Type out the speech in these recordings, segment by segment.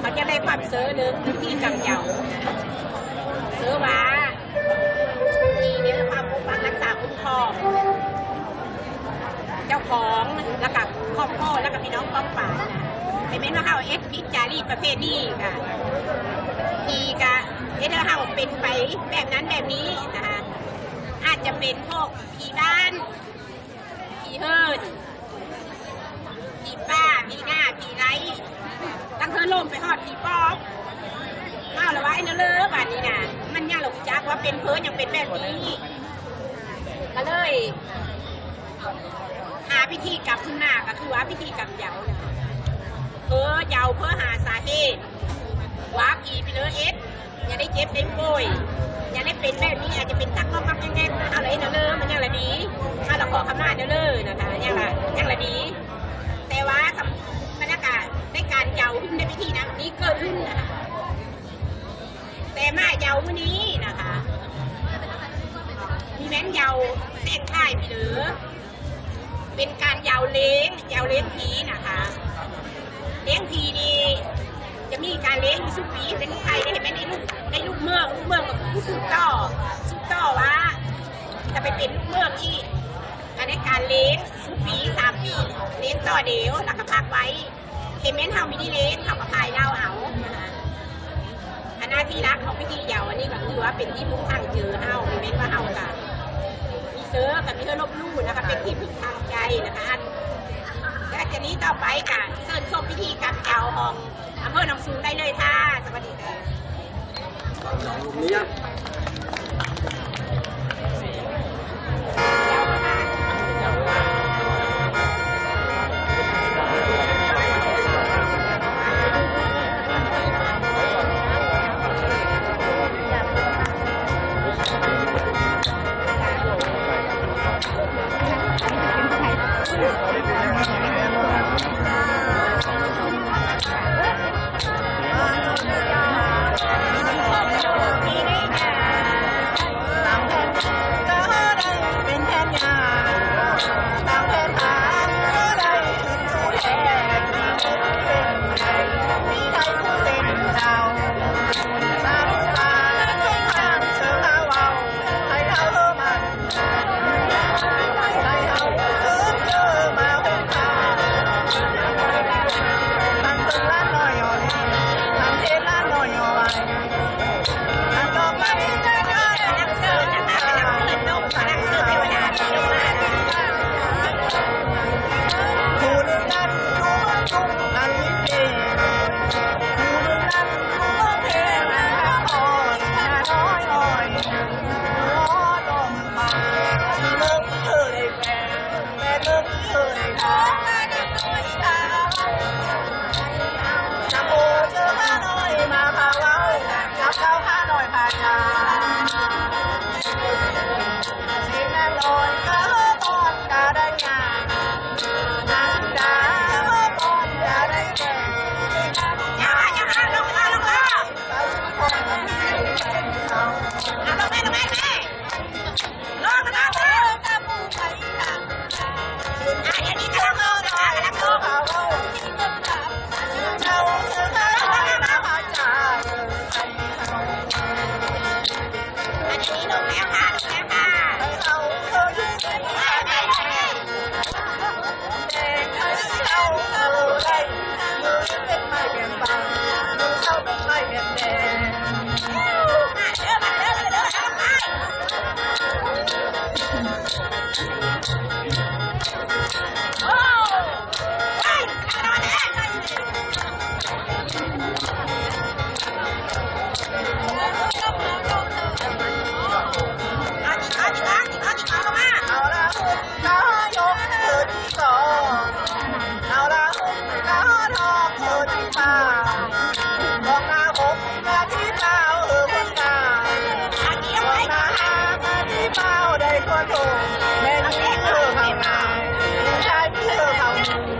เขาจะได้ความเสือหนึ่งที่กำเหยาเสือว่าที่เดี๋ยวความปกปักรักษาคุ้มครองเจ้าของแล้วกับครอบครัวแล้วกับพี่น้องป้องป่านะเป็นเม้นว่าเขาเอ็กพิจารีประเภทนี้ค่ะทีกะเอเดอร์เฮาเป็นไปแบบนั้นแบบนี้นะคะอาจจะเป็นพวกผีบ้านผีเฮิร์นผีป้าผีหน้าผีไรตั้ง เธอลมไปหอดผีปอบเอาละไว้นะเลิกบานนี้นะมันยังหลงจักว่าเป็นเพิ่นยังเป็นแบบนี้ก็เลย หาพิธีกรรมขึ้นมาก็คือว่าพิธีกรรมเยานะคะเพื่อเยาเพื่อหาสาเหตุว่าผีไปเลยเอ็ดอย่าได้เจ็บได้ป่วยอย่าได้เป็นแบบนี้อาจจะเป็นตักก็มักแง่ๆอะไรนะเลยมันยังละดีถ้าเราขอคำนาเนเลยนะคะยังละยังละดี แต่ว่า คำบรรยการเยาขึ้นในพิธีนะนี้เกิดขึ้นนะคะแต่มาเยาวันนี้นะคะ มีแม้นเยาเส้นข่ายไปหรือ เป็นการเยาเล้งเยาเล้งผีนะคะ เล้งผีนี่จะมีการเลี้ยงสุปีเป็นลูกไทยได้เห็นไหมในลูกในลูกเมืองลูกเมืองกับผู้สืบต่อสืบต่อว่า จะไปเป็นลูกเมืองอีกอันในการเลี้ยงสุปีสามปีเลี้ยงต่อเดียวหลักกระพักไว้ เห็นไหมเฮามีนี่เลี้ยงเขาก็พายเล่าเอานะอันหน้าที่รักของพิธีเยาวอันนี้ก็คือว่าเป็นที่พึ่งทางเจอเฮาเห็นไหมว่าเฮากับมีเซิร์กับมีเธอลบลู่นะคะเป็นที่พึ่งทางใจนะคะและจากนี้ต่อไปค่ะเชิญชมพิธีกรรมเจ้าของอำเภอหนองสูงได้เลยค่ะสวัสดีค่ะ Podcast.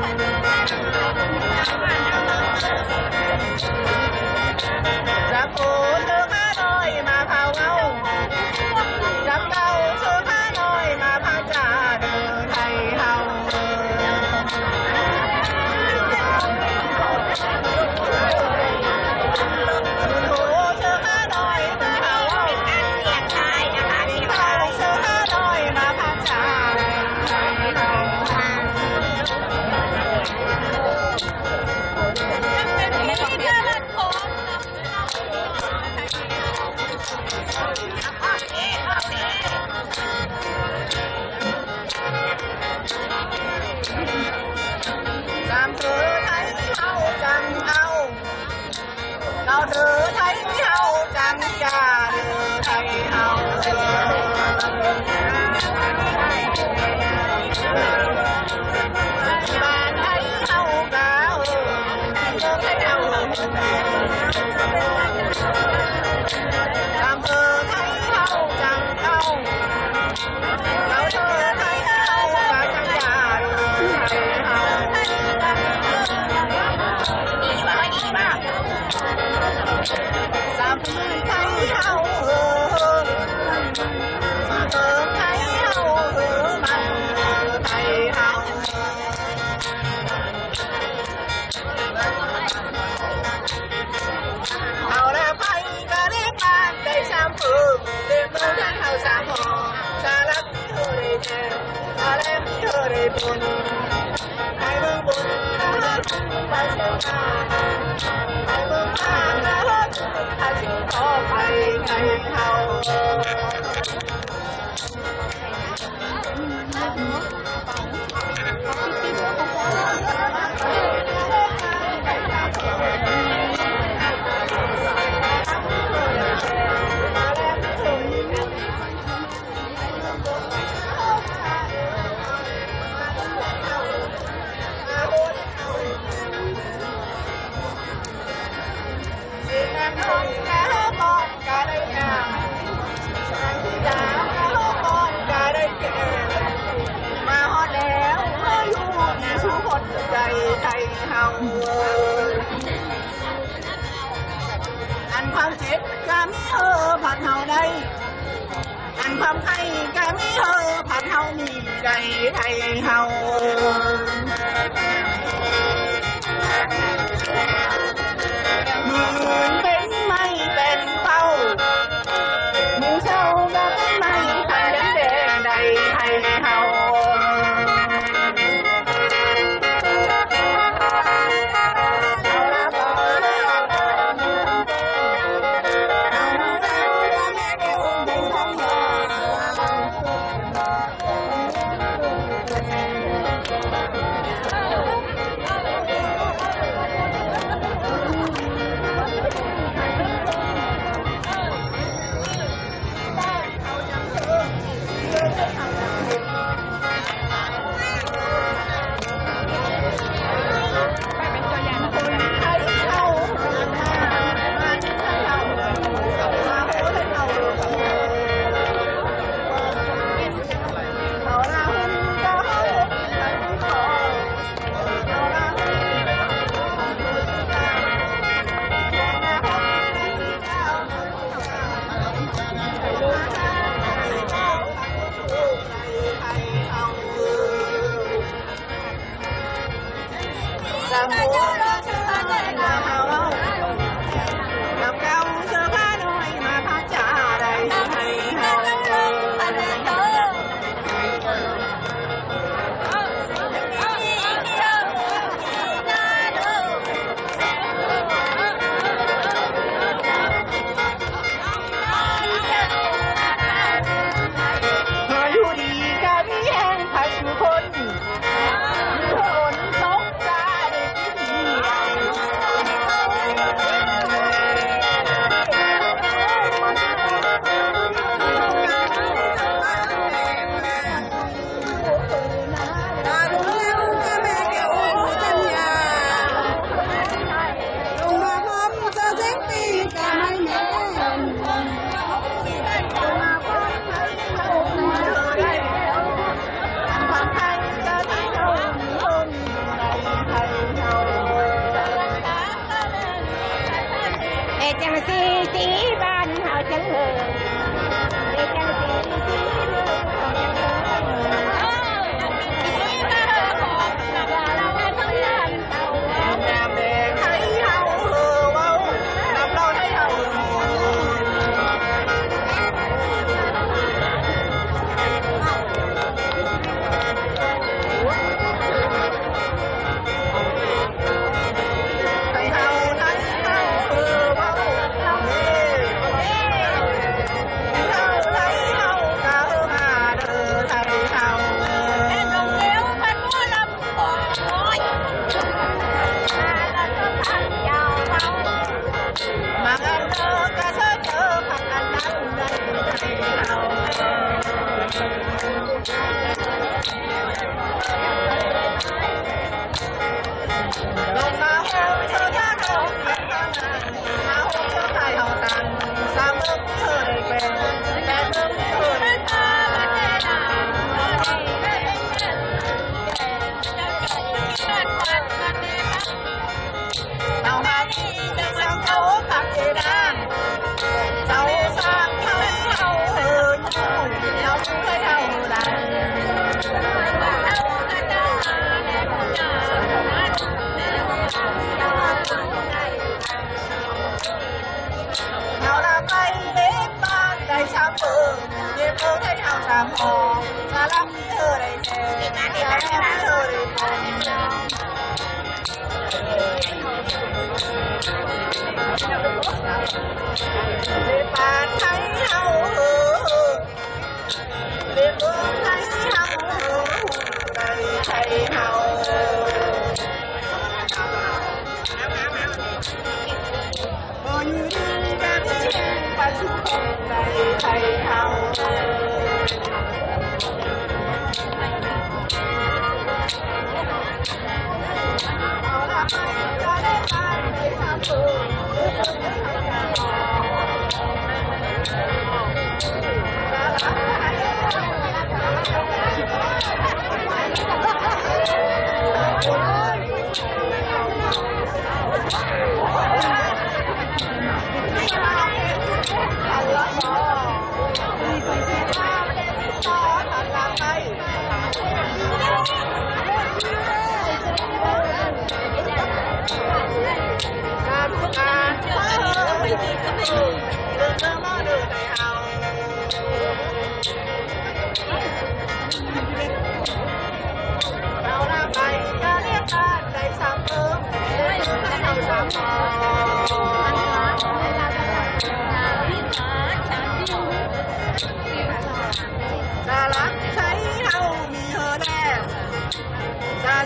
Thank you. lòng anh không chết cảm thơ phật hầu đây. Anh không thấy cảm thơ phật hầu mì đầy thầy hầu.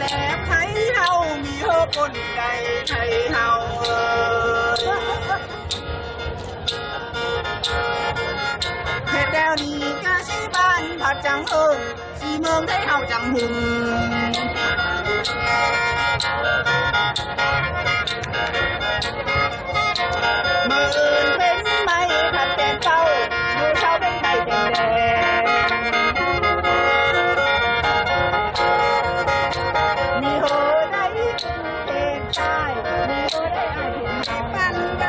แล้วไทยเฮามีเฮาปนใจไทยเฮาเฮ็ดแล้วนี้ก็สิบ้านผัดจังเอิงสีเมืองไทยเฮาจังหุ่น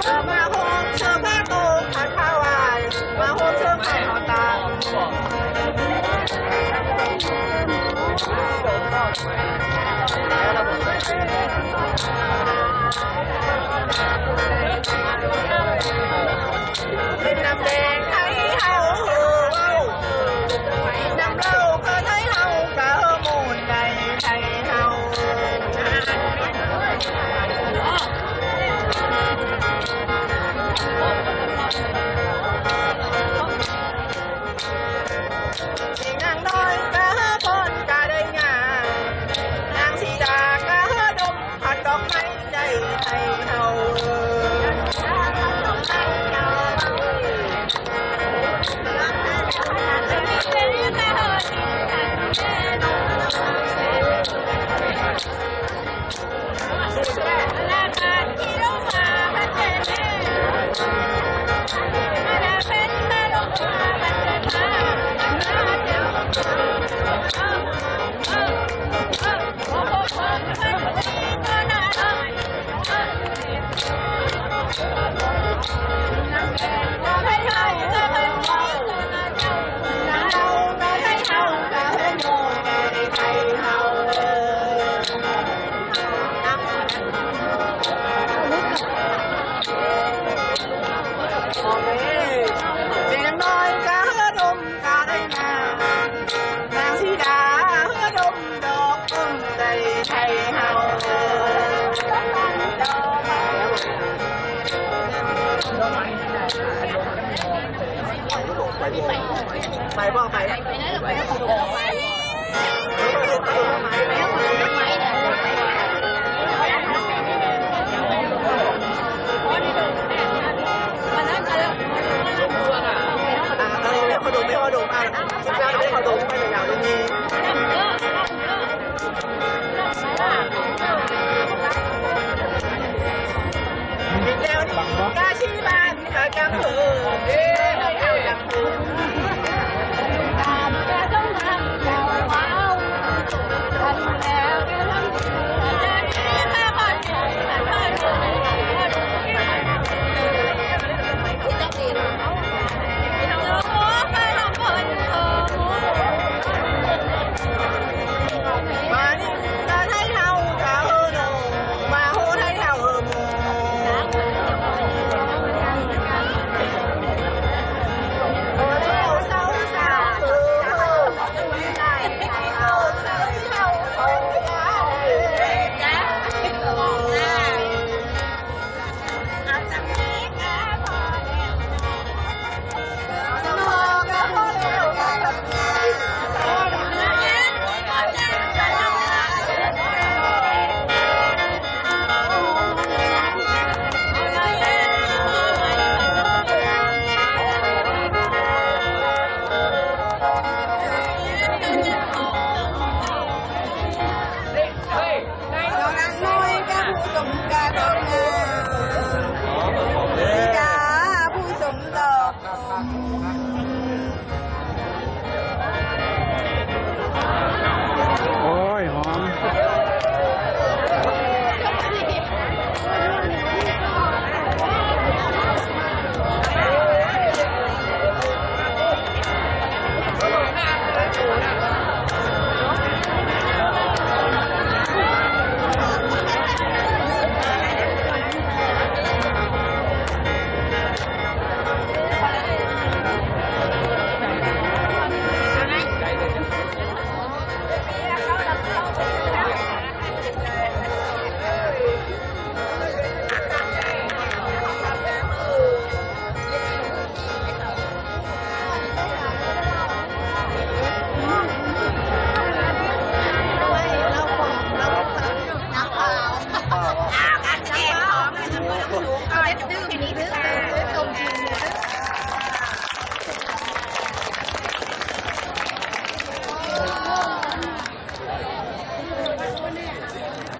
车马红，车马动，看台湾，马红车马红灯。 ไปบ้างไปไปแล้วไปแล้วไปแล้วไปแล้ว amor.